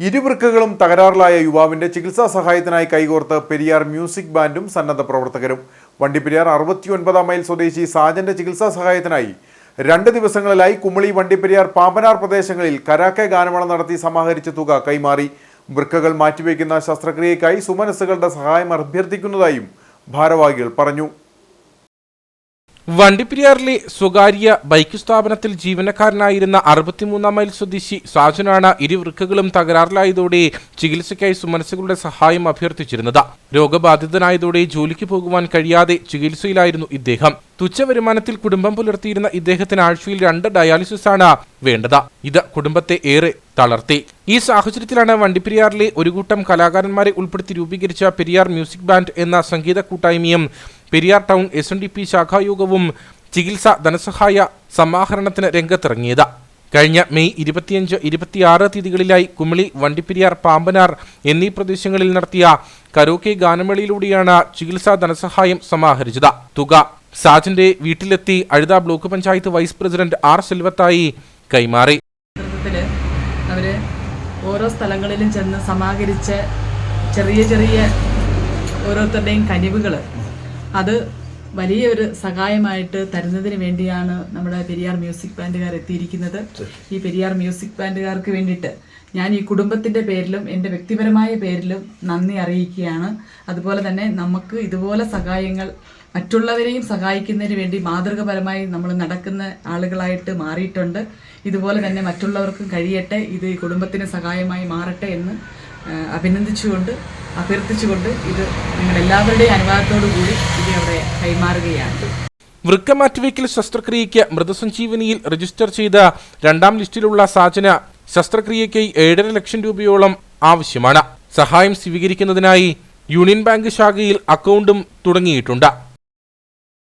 ഇരുവൃക്കകളും തകരാറിലായ യുവാവിന്റെ ചികിത്സാ സഹായത്തിനായി കൈകോർത്ത് പെരിയാർ മ്യൂസിക് ബാൻഡും സന്നദ്ധ പ്രവർത്തകരും. വണ്ടിപ്പെരിയാർ അറുപത്തിയൊൻപതാം മൈൽ സ്വദേശി സാജന്റെ ചികിത്സാ സഹായത്തിനായി രണ്ട് ദിവസങ്ങളിലായി കുമളി വണ്ടിപ്പെരിയാർ പാമ്പനാർ പ്രദേശങ്ങളിൽ കരാക്കെ ഗാനമേള നടത്തി സമാഹരിച്ച തുക കൈമാറി. വൃക്കകൾ മാറ്റിവെക്കുന്ന ശസ്ത്രക്രിയയ്ക്കായി സുമനസ്സുകളുടെ സഹായം അഭ്യർത്ഥിക്കുന്നതായും ഭാരവാഹികൾ പറഞ്ഞു. വണ്ടിപ്പെരിയാറിലെ സ്വകാര്യ ബൈക്ക് സ്ഥാപനത്തിൽ ജീവനക്കാരനായിരുന്ന അറുപത്തിമൂന്നാം മൈൽ സ്വദേശി സാജനാണ് ഇരുവൃക്കകളും തകരാറിലായതോടെ ചികിത്സയ്ക്കായി സുമനസ്സുകളുടെ സഹായം അഭ്യർത്ഥിച്ചിരുന്നത്. രോഗബാധിതനായതോടെ ജോലിക്ക് പോകുവാൻ കഴിയാതെ ചികിത്സയിലായിരുന്നു ഇദ്ദേഹം. തുച്ഛ വരുമാനത്തിൽ കുടുംബം പുലർത്തിയിരുന്ന ഇദ്ദേഹത്തിന് ആഴ്ചയിൽ രണ്ട് ഡയാലിസിസ് ആണ് വേണ്ടത്. ഇത് കുടുംബത്തെ ഏറെ തളർത്തി. ഈ സാഹചര്യത്തിലാണ് വണ്ടിപ്പെരിയാറിലെ ഒരു കൂട്ടം കലാകാരന്മാരെ ഉൾപ്പെടുത്തി രൂപീകരിച്ച പെരിയാർ മ്യൂസിക് ബാൻഡ് എന്ന സംഗീത കൂട്ടായ്മയും Periyar town S N D P ശാഖായോഗവും ചികിത്സ ധനസഹായ സമാഹരണത്തിന് രംഗത്തിറങ്ങിയത്. കഴിഞ്ഞ മെയ് ഇരുപത്തിയഞ്ച് ഇരുപത്തിയാറ് തീയതികളിലായി കുമിളി വണ്ടിപ്പെരിയാർ പാമ്പനാർ എന്നീ പ്രദേശങ്ങളിൽ നടത്തിയ കരോക്കെ ഗാനമേളയിലൂടെയാണ് ചികിത്സാ ധനസഹായം സമാഹരിച്ചത്. തുക സാജന്റെ വീട്ടിലെത്തി Azhutha block panchayat vice president R സെൽവത്തായി കൈമാറി. അവർ ഓരോ സ്ഥലങ്ങളിലും ചെന്ന് സമാഹരിച്ച് ചെറിയ ചെറിയ ഓരോരുത്തരുടെയും കനിവുകൾ അത് വലിയൊരു സഹായമായിട്ട് തരുന്നതിന് വേണ്ടിയാണ് നമ്മുടെ പെരിയാർ മ്യൂസിക് ബാൻഡുകാർ എത്തിയിരിക്കുന്നത്. ഈ പെരിയാർ മ്യൂസിക് ബാൻഡുകാർക്ക് വേണ്ടിയിട്ട് ഞാൻ ഈ കുടുംബത്തിന്റെ പേരിലും എന്റെ വ്യക്തിപരമായ പേരിലും നന്ദി അറിയിക്കുകയാണ്. അതുപോലെ തന്നെ നമുക്ക് ഇതുപോലെ സഹായങ്ങൾ മറ്റുള്ളവരെയും സഹായിക്കുന്നതിന് വേണ്ടി മാതൃകപരമായി നമ്മൾ നടക്കുന്ന ആളുകളായിട്ട് മാറിയിട്ടുണ്ട്. ഇതുപോലെ തന്നെ മറ്റുള്ളവർക്കും കഴിയട്ടെ ഇത് ഈ കുടുംബത്തിന് സഹായമായി മാറട്ടെ എന്ന് അഭിനന്ദിച്ചുകൊണ്ട് അഭ്യർത്ഥിച്ചുകൊണ്ട് ഇത് നിങ്ങളെല്ലാവരുടെയും അനുവാദത്തോടു കൂടി ഇത് അവിടെ കൈമാറുകയാണ്. വൃക്ക മാറ്റിവയ്ക്കൽ ശസ്ത്രക്രിയയ്ക്ക് മൃതസഞ്ജീവനിയിൽ രജിസ്റ്റർ ചെയ്ത രണ്ടാം ലിസ്റ്റിലുള്ള സാജന ശസ്ത്രക്രിയയ്ക്കായി ഏഴര ലക്ഷം രൂപയോളം ആവശ്യമാണ്. സഹായം സ്വീകരിക്കുന്നതിനായി യൂണിയൻ ബാങ്ക് ശാഖയിൽ അക്കൗണ്ടും തുടങ്ങിയിട്ടുണ്ട്.